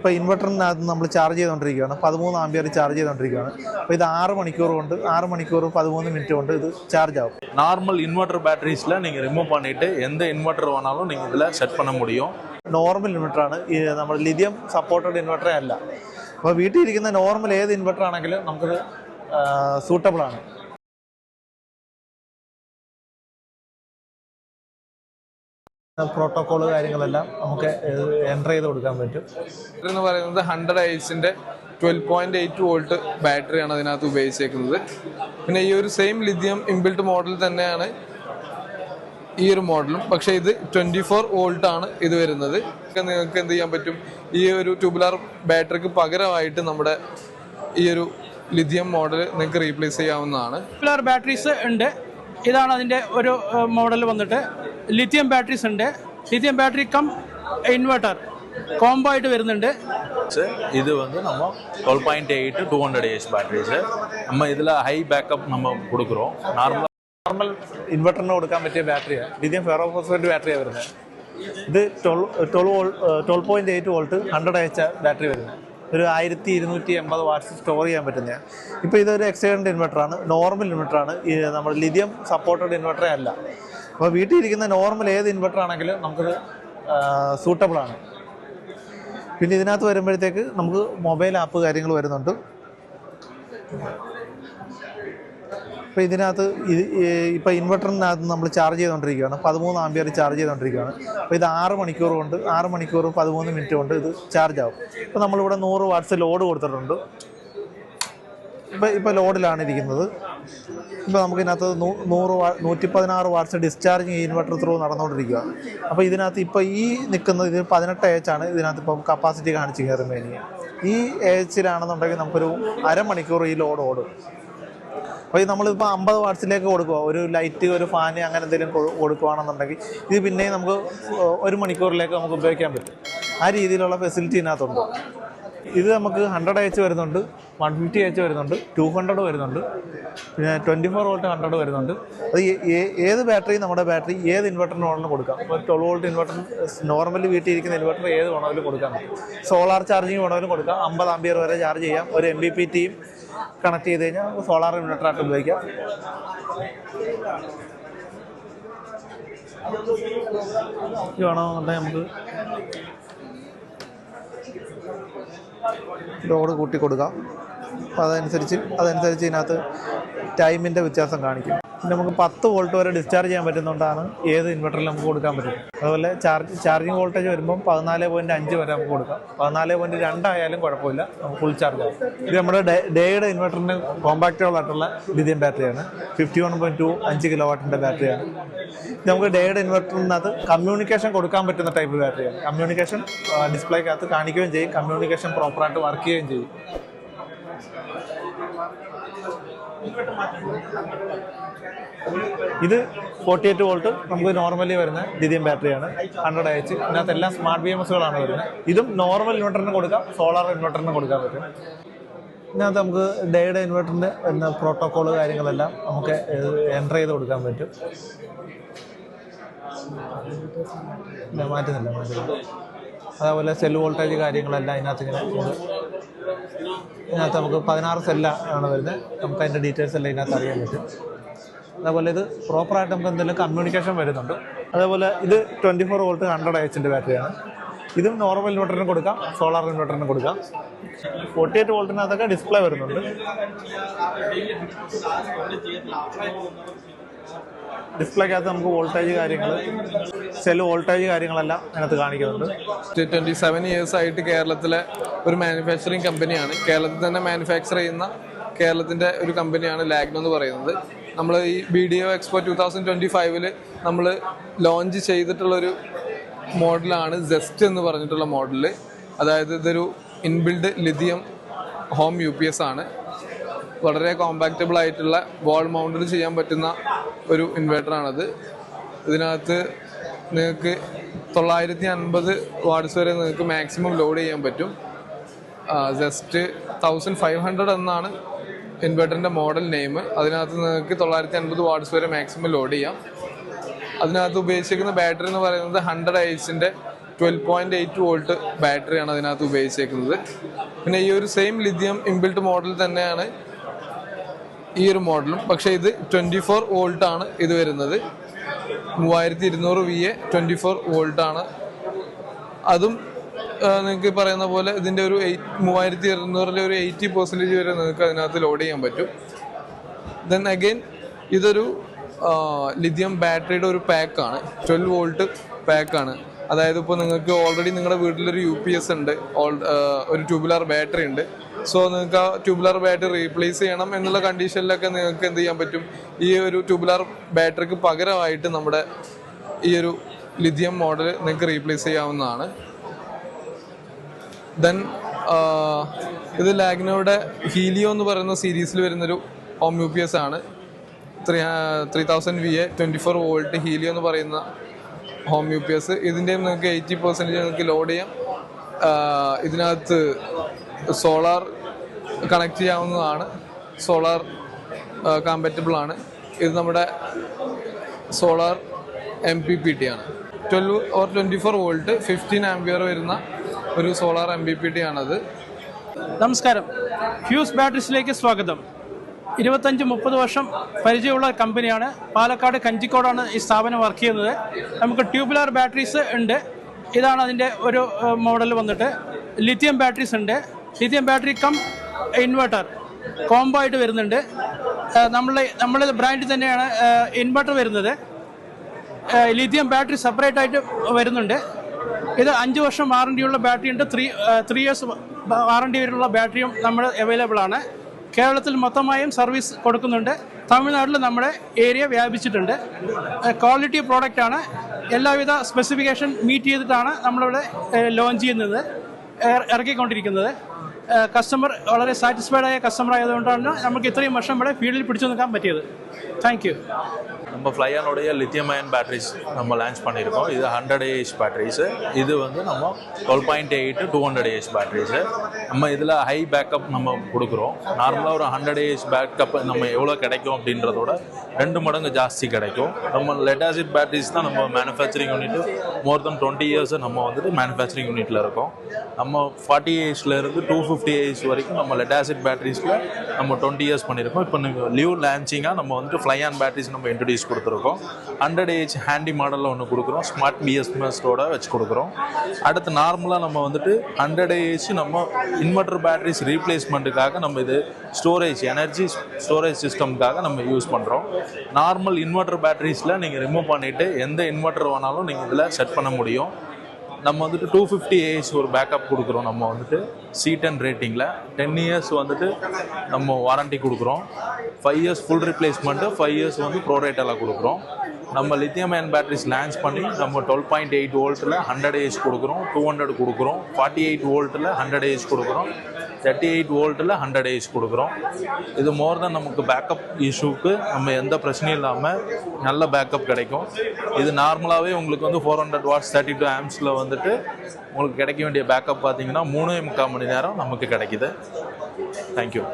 ഇപ്പോൾ ഇൻവെർട്ടറിനകത്ത് നമ്മൾ ചാർജ് ചെയ്തുകൊണ്ടിരിക്കുകയാണ് പതിമൂന്ന് ആംബിയർ ചാർജ് ചെയ്തുകൊണ്ടിരിക്കുകയാണ് അപ്പോൾ ഇത് ആറ് മണിക്കൂർ കൊണ്ട് ആറ് മണിക്കൂർ പതിമൂന്ന് മിനിറ്റ് കൊണ്ട് ഇത് ചാർജ് ஆகும் நார்மல் இன்வெர்டர் பேட்டரிஸில் நீங்கள் ரிமூவ் பண்ணிவிட்டு எந்த இன்வெர்டர் வேணாலும் நீங்கள் இதில் செட் பண்ண முடியும் നോർമൽ ഇൻവെർട്ടറാണ് ഈ നമ്മൾ ലിഥിയം സപ്പോർട്ടഡ് ഇൻവെർട്ടറേ അല്ല അപ്പോൾ വീട്ടിൽ ഇരിക്കുന്ന നോർമൽ ഏത് ഇൻവെർട്ടർ ആണെങ്കിലും നമുക്കത് സൂട്ടബിൾ ആണ് പ്രോട്ടോക്കോൾ കാര്യങ്ങളെല്ലാം നമുക്ക് എന്റർ ചെയ്ത് കൊടുക്കാൻ പറ്റും. എന്ന് പറയുന്നത് ഹൺഡ്രഡ് ഐസിന്റെ ട്വൽവ് പോയിന്റ് എയ്റ്റ് വോൾട്ട് ബാറ്ററിയാണ് അതിനകത്ത് ഉപയോഗിച്ചേക്കുന്നത്. പിന്നെ ഈ ഒരു സെയിം ലിഥിയം ഇൻബിൽട്ട് മോഡൽ തന്നെയാണ് ഈ ഒരു മോഡലും പക്ഷേ ഇത് ട്വന്റി ഫോർ വോൾട്ട് ആണ് ഇത് വരുന്നത്. നിങ്ങൾക്ക് എന്ത് ചെയ്യാൻ പറ്റും? ഈ ഒരു ട്യൂബുലാർ ബാറ്ററിക്ക് പകരമായിട്ട് നമ്മുടെ ഈ ഒരു ലിഥിയം മോഡൽ നിങ്ങൾക്ക് റീപ്ലേസ് ചെയ്യാവുന്നതാണ്. ട്യൂബുലാർ ബാറ്ററീസ് ഉണ്ട്. ഇതാണ് അതിന്റെ ഒരു മോഡൽ വന്നിട്ട് ലിഥിയം ബാറ്ററീസ് ഉണ്ട് lithium battery cum inverter combo ആയിട്ട് വരുന്നുണ്ട് இது வந்து நம்ம twelve point eight two hundred AH batteries நம்ம இதில் ஹை பேக்கப் நம்ம கொடுக்குறோம் நார்மலாக നോർമൽ ഇൻവെർട്ടറിന് കൊടുക്കാൻ പറ്റിയ ബാറ്ററിയാണ് ലിഥിയം ഫെറോഫോസ്ഫേറ്റ് ബാറ്ററിയാണ് വരുന്നത് ഇത് twelve twelve volt twelve point eight volt hundred H battery വരുന്നത് ഒരു ആയിരത്തി ഇരുന്നൂറ്റി എൺപത് വാട്ട്സ് സ്റ്റോർ ചെയ്യാൻ പറ്റുന്ന ഇപ്പോൾ ഇതൊരു എക്സ്റ്റേണൽ ഇൻവെർട്ടറാണ് നോർമൽ ഇൻവെർട്ടറാണ് ഈ നമ്മുടെ ലിഥിയം സപ്പോർട്ടഡ് ഇൻവെർട്ടറേ അല്ല അപ്പോൾ വീട്ടിൽ ഇരിക്കുന്ന നോർമൽ ഏത് ഇൻവെർട്ടർ ആണെങ്കിലും നമുക്കത് സൂട്ടബിൾ ആണ്. പിന്നെ ഇതിനകത്ത് വരുമ്പോഴത്തേക്ക് നമുക്ക് മൊബൈൽ ആപ്പ് കാര്യങ്ങൾ വരുന്നുണ്ട്. ഇപ്പോൾ ഇതിനകത്ത് ഇത് ഇപ്പോൾ ഇൻവെർട്ടറിനകത്ത് നമ്മൾ ചാർജ് ചെയ്തുകൊണ്ടിരിക്കുകയാണ് പതിമൂന്ന് ആംബിയർ ചാർജ് ചെയ്തുകൊണ്ടിരിക്കുകയാണ് അപ്പോൾ ഇത് ആറ് മണിക്കൂർ കൊണ്ട് ആറ് മണിക്കൂർ പതിമൂന്ന് മിനിറ്റ് കൊണ്ട് ഇത് ചാർജ് ആവും. ഇപ്പോൾ നമ്മളിവിടെ നൂറ് വാട്ട്സ് ലോഡ് കൊടുത്തിട്ടുണ്ട്. ഇപ്പോൾ ഇപ്പോൾ ലോഡിലാണ് ഇരിക്കുന്നത്. ഇപ്പോൾ നമുക്ക് ഇതിനകത്ത് നൂറ് നൂറ്റി പതിനാറ് വാട്ട്സ് ഡിസ്ചാർജ് ഈ ഇൻവെർട്ടർ ത്രൂ നടന്നുകൊണ്ടിരിക്കുക. അപ്പോൾ ഇതിനകത്ത് ഇപ്പോൾ ഈ നിൽക്കുന്നത് ഇത് പതിനെട്ട് എച്ച് ആണ്. ഇതിനകത്ത് ഇപ്പം കപ്പാസിറ്റി കാണിച്ച് കയറുമ്പോൾ ഇനി. ഈ എച്ചിലാണെന്നുണ്ടെങ്കിൽ നമുക്കൊരു അരമണിക്കൂർ ഈ ലോഡ് ഓടും. അപ്പോൾ ഇത് നമ്മളിപ്പോൾ അമ്പത് വാട്ട്സിലേക്ക് കൊടുക്കുക. ഒരു ലൈറ്റ് ഒരു ഫാന് അങ്ങനെ എന്തെങ്കിലും കൊടുക്കുകയാണെന്നുണ്ടെങ്കിൽ ഇത് പിന്നെയും നമുക്ക് ഒരു മണിക്കൂറിലേക്ക് നമുക്ക് ഉപയോഗിക്കാൻ പറ്റും. ആ രീതിയിലുള്ള ഫെസിലിറ്റി ഇതിനകത്തുണ്ട്. ഇത് നമുക്ക് ഹൺഡ്രഡ് എച്ച് വരുന്നുണ്ട് വൺ ഫിഫ്റ്റി എച്ച് വരുന്നുണ്ട് ടു ഹൺഡ്രഡ് വരുന്നുണ്ട് പിന്നെ ട്വന്റി ഫോർ വോൾട്ട് ഹൺഡ്രഡ് വരുന്നുണ്ട്. അത് ഏത് ബാറ്ററി നമ്മുടെ ബാറ്ററി ഏത് ഇൻവെർട്ടറിന് വേണമെങ്കിലും കൊടുക്കാം. ഇപ്പോൾ ട്വൽവ് വോൾട്ട് ഇൻവെർട്ടർ നോർമലി വീട്ടിൽ ഇരിക്കുന്ന ഇൻവെർട്ടർ ഏത് വേണമെങ്കിലും കൊടുക്കാം. സോളാർ ചാർജിങ് വേണമെങ്കിലും കൊടുക്കാം. അമ്പത് ആംബിയർ വരെ ചാർജ് ചെയ്യാം. ഒരു എം ബി പി ടിയും കണക്ട് ചെയ്ത് കഴിഞ്ഞാൽ നമുക്ക് സോളാർ ഇൻവെർട്ടറായിട്ട് ഉപയോഗിക്കാം. ഇത് നമുക്ക് ലോഡ് കൂട്ടി കൊടുക്കാം. അപ്പോൾ അതനുസരിച്ച് അതനുസരിച്ച് ഇതിനകത്ത് ടൈമിന്റെ വ്യത്യാസം കാണിക്കും. നമുക്ക് പത്ത് വോൾട്ട് വരെ ഡിസ്ചാർജ് ചെയ്യാൻ പറ്റുന്നതുകൊണ്ടാണ് ഏത് ഇൻവെർട്ടറിൽ നമുക്ക് കൊടുക്കാൻ പറ്റും അതുപോലെ ചാർജ് ചാർജിങ് വോൾട്ടേജ് വരുമ്പം പതിനാല് പോയിന്റ് അഞ്ച് വരെ നമുക്ക് കൊടുക്കാം. പതിനാല് പോയിന്റ് രണ്ടായാലും കുഴപ്പമില്ല. നമുക്ക് ഫുൾ ചാർജ് ആവും. ഇത് നമ്മുടെ ഡേയുടെ ഇൻവെർട്ടറിന് കോമ്പാക്റ്റുകളായിട്ടുള്ള ലിഥിയം ബാറ്ററിയാണ് ഫിഫ്റ്റി വൺ പോയിന്റ് ടു അഞ്ച് കിലോ വാട്ടിന്റെ ബാറ്ററിയാണ് നമുക്ക് ഡേയുടെ ഇൻവെർട്ടറിനകത്ത് കമ്മ്യൂണിക്കേഷൻ കൊടുക്കാൻ പറ്റുന്ന ടൈപ്പ് ബാറ്ററിയാണ് കമ്മ്യൂണിക്കേഷൻ ഡിസ്പ്ലേക്കകത്ത് കാണിക്കുകയും ചെയ്യും. കമ്മ്യൂണിക്കേഷൻ പ്രോപ്പറായിട്ട് വർക്ക് ചെയ്യുകയും ചെയ്യും. ഇത് ഫോർട്ടി എയ്റ്റ് വോൾട്ട് നമുക്ക് നോർമലി വരുന്ന ലിഥിയം ബാറ്ററിയാണ് ഹൺഡ്രഡ് എച്ച് ഇതിനകത്ത് എല്ലാം സ്മാർട്ട് ബി എം എസുകളാണ് വരുന്നത്. ഇതും നോർമൽ ഇൻവെർട്ടറിന് കൊടുക്കാം സോളാർ ഇൻവെർട്ടറിന് കൊടുക്കാൻ പറ്റും. ഇതിനകത്ത് നമുക്ക് ഡേയുടെ ഇൻവെർട്ടറിന്റെ എന്ന പ്രോട്ടോക്കോൾ കാര്യങ്ങളെല്ലാം നമുക്ക് എന്റർ ചെയ്ത് കൊടുക്കാൻ പറ്റും. മാറ്റുന്നില്ല മാറ്റുന്നില്ല. അതേപോലെ സെൽ വോൾട്ടേജ് കാര്യങ്ങളെല്ലാം അതിനകത്ത് ഇങ്ങനെ ഇതിനകത്ത് നമുക്ക് പതിനാറ് സെല്ലാണ് വരുന്നത്. നമുക്ക് അതിന്റെ ഡീറ്റെയിൽസ് എല്ലാം ഇതിനകത്ത് അറിയാൻ പറ്റും. അതേപോലെ ഇത് പ്രോപ്പറായിട്ട് നമുക്ക് എന്തെങ്കിലും കമ്മ്യൂണിക്കേഷൻ വരുന്നുണ്ട്. അതേപോലെ ഇത് ട്വന്റി ഫോർ വോൾട്ട് ഹൺഡ്രഡ് എച്ചിന്റെ ബാറ്ററിയാണ് ഇതും നോർമൽ ഇൻവെർട്ടറിന് കൊടുക്കാം സോളാർ ഇൻവെർട്ടറിന് കൊടുക്കാം. ഫോർട്ടി എയ്റ്റ് വോൾട്ടിനകത്തൊക്കെ ഡിസ്പ്ലേ വരുന്നുണ്ട്. ഡിസ്പ്ലേക്കകത്ത് നമുക്ക് വോൾട്ടേജ് കാര്യങ്ങൾ സെൽ വോൾട്ടേജ് കാര്യങ്ങളെല്ലാം അതിനകത്ത് കാണിക്കുന്നുണ്ട്. ട്വന്റി സെവൻ ഇയേഴ്സ് ആയിട്ട് കേരളത്തിലെ ഒരു മാനുഫാക്ചറിങ് കമ്പനിയാണ് കേരളത്തിൽ തന്നെ മാനുഫാക്ചർ ചെയ്യുന്ന കേരളത്തിന്റെ ഒരു കമ്പനിയാണ് ലാഗ്നോ എന്ന് പറയുന്നത്. നമ്മൾ ഈ O expo two thousand twenty ഫൈവിൽ നമ്മൾ ലോഞ്ച് ചെയ്തിട്ടുള്ളൊരു മോഡലാണ് ജെസ്റ്റ് എന്ന് പറഞ്ഞിട്ടുള്ള മോഡൽ അതായത് ഇതൊരു inbuilt lithium home U P S ആണ്. വളരെ കോമ്പാക്റ്റബിൾ ആയിട്ടുള്ള വാൾ മൗണ്ടഡ് ചെയ്യാൻ പറ്റുന്ന ഒരു ഇൻവേർട്ടറാണത് ഇതിനകത്ത് നിങ്ങൾക്ക് തൊള്ളായിരത്തി അൻപത് വാട്ട്സ് വരെ നിങ്ങൾക്ക് മാക്സിമം ലോഡ് ചെയ്യാൻ പറ്റും. ജസ്റ്റ് തൗസൻഡ് ഫൈവ് ഹൺഡ്രഡ് എന്നാണ് ഇൻവെർട്ടറിന്റെ മോഡൽ നെയിം. അതിനകത്ത് നിങ്ങൾക്ക് തൊള്ളായിരത്തി അൻപത് വാട്ട്സ് വരെ മാക്സിമം ലോഡ് ചെയ്യാം. അതിനകത്ത് ഉപയോഗിച്ചിരിക്കുന്ന ബാറ്ററി എന്ന് പറയുന്നത് ഹൺഡ്രഡ് ഐസിന്റെ ട്വൽവ് പോയിന്റ് എയ്റ്റ് വോൾട്ട് ബാറ്ററിയാണ് അതിനകത്ത് ഉപയോഗിച്ചേക്കുന്നത് പിന്നെ ഈ ഒരു സെയിം ലിഥിയം ഇൻബിൽട്ട് മോഡൽ തന്നെയാണ് ഈ ഒരു മോഡലും. പക്ഷേ ഇത് ട്വന്റി ഫോർ വോൾട്ടാണ് ഇത് വരുന്നത്. മൂവായിരത്തി ഇരുന്നൂറ് വി എ ട്വന്റി ഫോർ വോൾട്ടാണ് അതും നിങ്ങൾക്ക് പറയുന്ന പോലെ ഇതിന്റെ ഒരു എയ്റ്റ് മൂവായിരത്തി ഇരുന്നൂറിലെ ഒരു എയ്റ്റി പെർസെന്റേജ് വരെ നിങ്ങൾക്ക് അതിനകത്ത് ലോഡ് ചെയ്യാൻ പറ്റും. ദെൻ അഗെയിൻ ഇതൊരു ലിഥിയം ബാറ്ററിയുടെ ഒരു പാക്കാണ് ട്വൽവ് വോൾട്ട് പാക്കാണ് അതായത് ഇപ്പോൾ നിങ്ങൾക്ക് ഓൾറെഡി നിങ്ങളുടെ വീട്ടിലൊരു യു പി എസ് ഉണ്ട്. ഒരു ട്യൂബുലാർ ബാറ്ററി ഉണ്ട്. സോ നിങ്ങൾക്ക് ആ ട്യൂബുലാർ ബാറ്ററി റീപ്ലേസ് ചെയ്യണം എന്നുള്ള കണ്ടീഷനിലൊക്കെ നിങ്ങൾക്ക് എന്ത് ചെയ്യാൻ പറ്റും? ഈ ഒരു ട്യൂബുലാർ ബാറ്ററിക്ക് പകരമായിട്ട് നമ്മുടെ ഈ ഒരു ലിഥിയം മോഡൽ നിങ്ങൾക്ക് റീപ്ലേസ് ചെയ്യാവുന്നതാണ്. ദെൻ ഇത് ലാഗ്നോയുടെ ഹീലിയോ എന്ന് പറയുന്ന സീരീസിൽ വരുന്നൊരു ഹോം യു പി എസ് ആണ്. Three three thousand V A twenty four volt Helio എന്ന് പറയുന്ന ഹോം യു പി എസ് ഇതിന്റെയും നിങ്ങൾക്ക് എയ്റ്റി പെർസെന്റേജ് നിങ്ങൾക്ക് ലോഡ് ചെയ്യാം. ഇതിനകത്ത് സോളാർ കണക്ട് ചെയ്യാവുന്നതാണ്. സോളാർ കാമ്പറ്റബിൾ ആണ്. ഇത് നമ്മുടെ solar M P P T ആണ്. Twelve or twenty four volt fifteen ampere വരുന്ന ഒരു solar M B P T ആണത്. നമസ്കാരം. ഫ്യൂസ് ബാറ്ററീസിലേക്ക് സ്വാഗതം. ഇരുപത്തഞ്ച് മുപ്പത് വർഷം പരിചയമുള്ള കമ്പനിയാണ്. പാലക്കാട് കഞ്ചിക്കോടാണ് ഈ സ്ഥാപനം വർക്ക് ചെയ്യുന്നത്. നമുക്ക് ട്യൂബുലാർ ബാറ്ററീസ് ഉണ്ട്. ഇതാണ് അതിന്റെ ഒരു മോഡൽ വന്നിട്ട്. ലിഥിയം ബാറ്ററീസ് ഉണ്ട്. Lithium battery cum inverter combo ആയിട്ട് വരുന്നുണ്ട്. നമ്മളെ നമ്മളെ ബ്രാൻഡിൽ തന്നെയാണ് ഇൻവെർട്ടർ വരുന്നത്. ലിഥിയം ബാറ്ററി സെപ്പറേറ്റ് ആയിട്ട് വരുന്നുണ്ട്. ഇത് അഞ്ച് വർഷം വാറണ്ടിയുള്ള ബാറ്ററി ഉണ്ട് ത്രീ ത്രീ ഇയേഴ്സ് വാറണ്ടി വരെയുള്ള ബാറ്ററിയും നമ്മൾ അവൈലബിൾ ആണ്. കേരളത്തിൽ മൊത്തമായും സർവീസ് കൊടുക്കുന്നുണ്ട്. തമിഴ്നാട്ടിൽ നമ്മുടെ ഏരിയ വ്യാപിച്ചിട്ടുണ്ട്. ക്വാളിറ്റി പ്രോഡക്റ്റ് ആണ്. എല്ലാവിധ സ്പെസിഫിക്കേഷൻ മീറ്റ് ചെയ്തിട്ടാണ് നമ്മളിവിടെ ലോഞ്ച് ചെയ്യുന്നത്. ഇറ- ഇറക്കിക്കൊണ്ടിരിക്കുന്നത്. കസ്റ്റമർ വളരെ സാറ്റിസ്ഫൈഡ് ആയ കസ്റ്റമർ ആയതുകൊണ്ടാണ് നമുക്ക് ഇത്രയും വർഷം ഇവിടെ ഫീൽഡിൽ പിടിച്ചു നിൽക്കാൻ പറ്റിയത്. താങ്ക് நம்ம ஃப்ளையானுடைய லித்தியம் அயன் பேட்டரிஸ் நம்ம லான்ச் பண்ணியிருக்கோம். இது ஹண்ட்ரட் ஏஹெச் பேட்டரிஸு இது வந்து நம்ம twelve point eight two hundred AH batteries நம்ம இதில் ஹை பேக்கப் நம்ம கொடுக்குறோம். நார்மலாக ஒரு ஹண்ட்ரட் ஏஹெச் பேக்கப் நம்ம எவ்வளோ கிடைக்கும் அப்படின்றதோட ரெண்டு மடங்கு ஜாஸ்தி கிடைக்கும். நம்ம லெட் ஆசிட் பேட்டரிஸ் தான் நம்ம manufacturing unit more than twenty years நம்ம வந்துட்டு மேனுஃபேக்சரிங் யூனிட்டில் இருக்கோம். நம்ம ஃபார்ட்டி ஏஜ்லேருந்து இருந்து டூ ஃபிஃப்டி ஏஜ் வரைக்கும் நம்ம லெட் ஆசிட் பேட்டரிஸில் நம்ம டுவெண்ட்டி இயர்ஸ் பண்ணியிருக்கோம். இப்போ நீங்கள் லிவ் லான்ச்சிங்காக நம்ம வந்துட்டு ஃப்ளை ஆன் பேட்டரிஸ் நம்ம இன்ட்ரடியூஸ் கொடுத்துருக்கோம். ஹண்ட்ரட் ஏஹெச் ஹேண்டி மாடலில் ஒன்று கொடுக்குறோம். ஸ்மார்ட் பிஎஸ்எம்எஸோட வச்சு கொடுக்குறோம். அடுத்து நார்மலாக நம்ம வந்துட்டு ஹண்ட்ரட் ஏஹெச் நம்ம இன்வெர்டர் பேட்டரிஸ் ரீப்ளேஸ்மெண்ட்டுக்காக நம்ம இது ஸ்டோரேஜ் எனர்ஜி ஸ்டோரேஜ் சிஸ்டம்காக நம்ம யூஸ் பண்ணுறோம் நார்மல் இன்வெர்டர் பேட்டரிஸில் நீங்கள் ரிமூவ் பண்ணிவிட்டு எந்த இன்வெர்டர் வேணாலும் நீங்கள் இதில் செட் பண்ண முடியும். நம்ம வந்துட்டு டூ ஃபிஃப்டி ஏஹெச் ஒரு பேக்கப் கொடுக்குறோம். நம்ம வந்துட்டு சி டென் ரேட்டிங்கில் டென் இயர்ஸ் வந்துட்டு நம்ம வாரண்டி கொடுக்குறோம். Five years full replacement five years வந்து ப்ரோரேட்டெல்லாம் கொடுக்குறோம். நம்ம லித்தியம் அயன் பேட்டரிஸ் லான்ச் பண்ணி நம்ம டுவெல் பாயிண்ட் எயிட் வோல்ட்டில் ஹண்ட்ரட் ஏஜ் கொடுக்குறோம். டூ ஹண்ட்ரட் கொடுக்குறோம். ஃபார்ட்டி எயிட் வோல்ட்டில் ஹண்ட்ரட் ஏஜ் கொடுக்குறோம். தேர்ட்டி எயிட் வோல்ட்டில் ஹண்ட்ரட் ஏஜ் கொடுக்குறோம். இது மோர் தென் நமக்கு பேக்கப் இஷ்யூக்கு நம்ம எந்த பிரச்சனையும் இல்லாமல் நல்ல பேக்கப் கிடைக்கும். இது நார்மலாகவே உங்களுக்கு வந்து four hundred watts thirty two ஆம்ஸில் வந்துட்டு உங்களுக்கு கிடைக்க வேண்டிய பேக்கப் பார்த்தீங்கன்னா மூணே முக்கால் மணி நேரம் நமக்கு கிடைக்குது. தேங்க்யூ